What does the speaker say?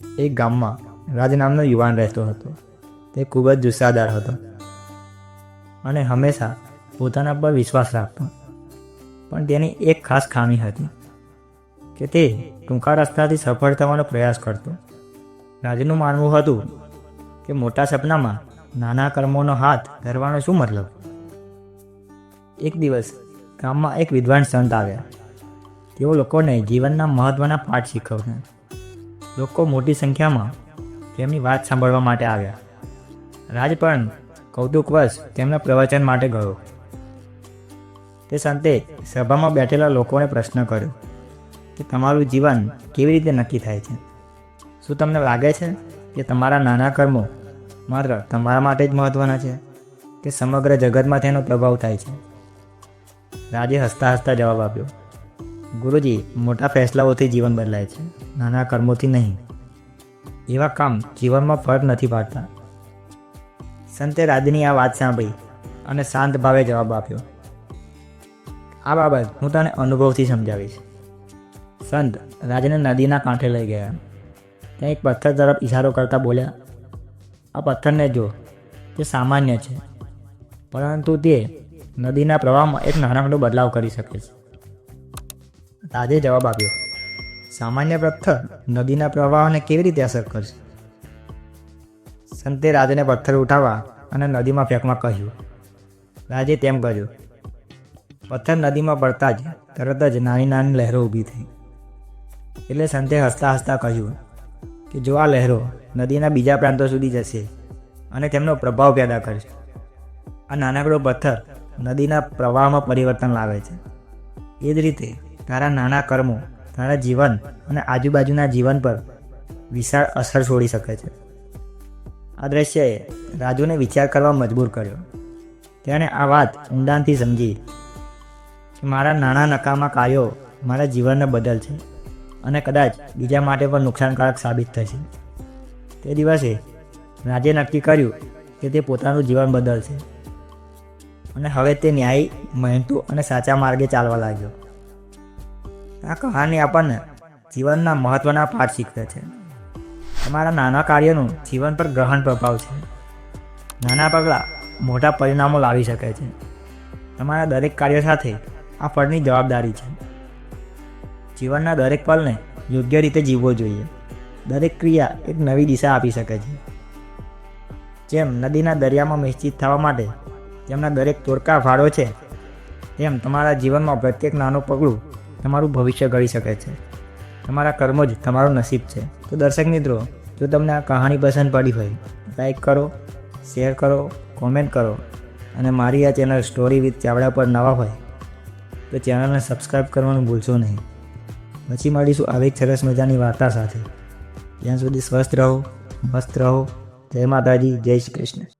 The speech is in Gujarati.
એક ગામમાં રાજ નામનો યુવાન રહેતો હતો. તે ખૂબ જ જુસ્સાદાર હતો અને હંમેશા પોતાના પર વિશ્વાસ રાખતો. પણ તેની એક ખાસ ખામી હતી કે તે ટૂંકા રસ્તાથી સફળ થવાનો પ્રયાસ કરતો. રાજનું માનવું હતું કે મોટા સપનામાં નાના કર્મોનો હાથ ધરવાનો શું મતલબ? એક દિવસ ગામમાં એક વિદ્વાન સંત આવ્યા. તેઓ લોકોને જીવનના મહત્ત્વના પાઠ શીખવ્યા લોકો મોટી સંખ્યામાં તેમની વાત સાંભળવા માટે આવ્યા. રાજ પણ કૌતુકવશ તેમના પ્રવચન માટે ગયો. તે સંતે સભામાં બેઠેલા લોકોને પ્રશ્ન કર્યો કે તમારું જીવન કેવી રીતે નક્કી થાય છે? શું તમને લાગે છે કે તમારા નાના કર્મો માત્ર તમારા માટે જ મહત્ત્વના છે કે સમગ્ર જગતમાં તેનો પ્રભાવ થાય છે? રાજે હસતા હસતા જવાબ આપ્યો. ગુરુજી, મોટા ફેસલાઓથી જીવન બદલાય છે, નાના કર્મોથી નહીં. એવા કામ જીવનમાં ફરક નથી પાડતા. સંતે રાજની આ વાત સાંભળી અને શાંત ભાવે જવાબ આપ્યો. આ બાબત હું તને અનુભવથી સમજાવીશ. સંત રાજને નદીના કાંઠે લઈ ગયા. ત્યાં એક પથ્થર તરફ ઇશારો કરતા બોલ્યા, આ પથ્થરને જો, તે સામાન્ય છે, પરંતુ તે નદીના પ્રવાહમાં એક નાનકડો બદલાવ કરી શકે છે. રાજે જવાબ આપ્યો. સામાન્ય પથ્થર નદીના પ્રવાહને કેવી રીતે અસર કરશે? સંતે રાજને પથ્થર ઉઠાવવા અને નદીમાં ફેંકવા કહ્યું. રાજે તેમ કર્યું. પથ્થર નદીમાં પડતા જ તરત જ નાની નાની લહેરો ઊભી થઈ. એટલે સંતે હસતા હસતા કહ્યું કે જો આ લહેરો નદીના બીજા પ્રાંતો સુધી જશે અને તેમનો પ્રભાવ પેદા કરશે. આ નાનકડો પથ્થર નદીના પ્રવાહમાં પરિવર્તન લાવે છે. એ જ રીતે તારા નાના કર્મો, તારા જીવન અને આજુબાજુના જીવન પર વિશાળ અસર છોડી શકે છે. આ દ્રશ્યએ રાજુને વિચાર કરવા મજબૂર કર્યો. તેણે આ વાત ઊંડાણથી સમજી કે મારા નાના નકામા કાર્યો મારા જીવનને બદલશે અને કદાચ બીજા માટે પણ નુકસાનકારક સાબિત થશે. તે દિવસે રાજે નક્કી કર્યું કે તે પોતાનું જીવન બદલશે. અને હવે તે ન્યાયી, મહેનતુ અને સાચા માર્ગે ચાલવા લાગ્યો. આ કહાની આપણને જીવનના મહત્ત્વના પાઠ શીખવે છે. તમારા નાના કાર્યનું જીવન પર ગ્રહણ પ્રભાવ છે. નાના પગલાં મોટા પરિણામો લાવી શકે છે. તમારા દરેક કાર્ય સાથે આ ફળની જવાબદારી છે. જીવનના દરેક પલને યોગ્ય રીતે જીવવો જોઈએ. દરેક ક્રિયા એક નવી દિશા આપી શકે છે. જેમ નદીના દરિયામાં નિશ્ચિત થવા માટે તેમના દરેક તોડકા ફાળો છે, તેમ તમારા જીવનમાં પ્રત્યેક નાનું પગલું તમારું ભવિષ્ય ઘડી શકે છે. તમારા કર્મો જ તમારું નસીબ છે. તો દર્શક મિત્રો, જો તમને આ કહાણી પસંદ પડી હોય લાઈક કરો શેર કરો કોમેન્ટ કરો અને મારી આ ચેનલ સ્ટોરી વિથ ચાવડા પર નવા હોય, તો ચેનલને સબસ્ક્રાઈબ કરવાનું ભૂલશો નહીં. પછી મળીશું આવી જ સરસ મજાની વાર્તા સાથે. ત્યાં સુધી સ્વસ્થ રહો, મસ્ત રહો. જય માતાજી, જય શ્રી કૃષ્ણ.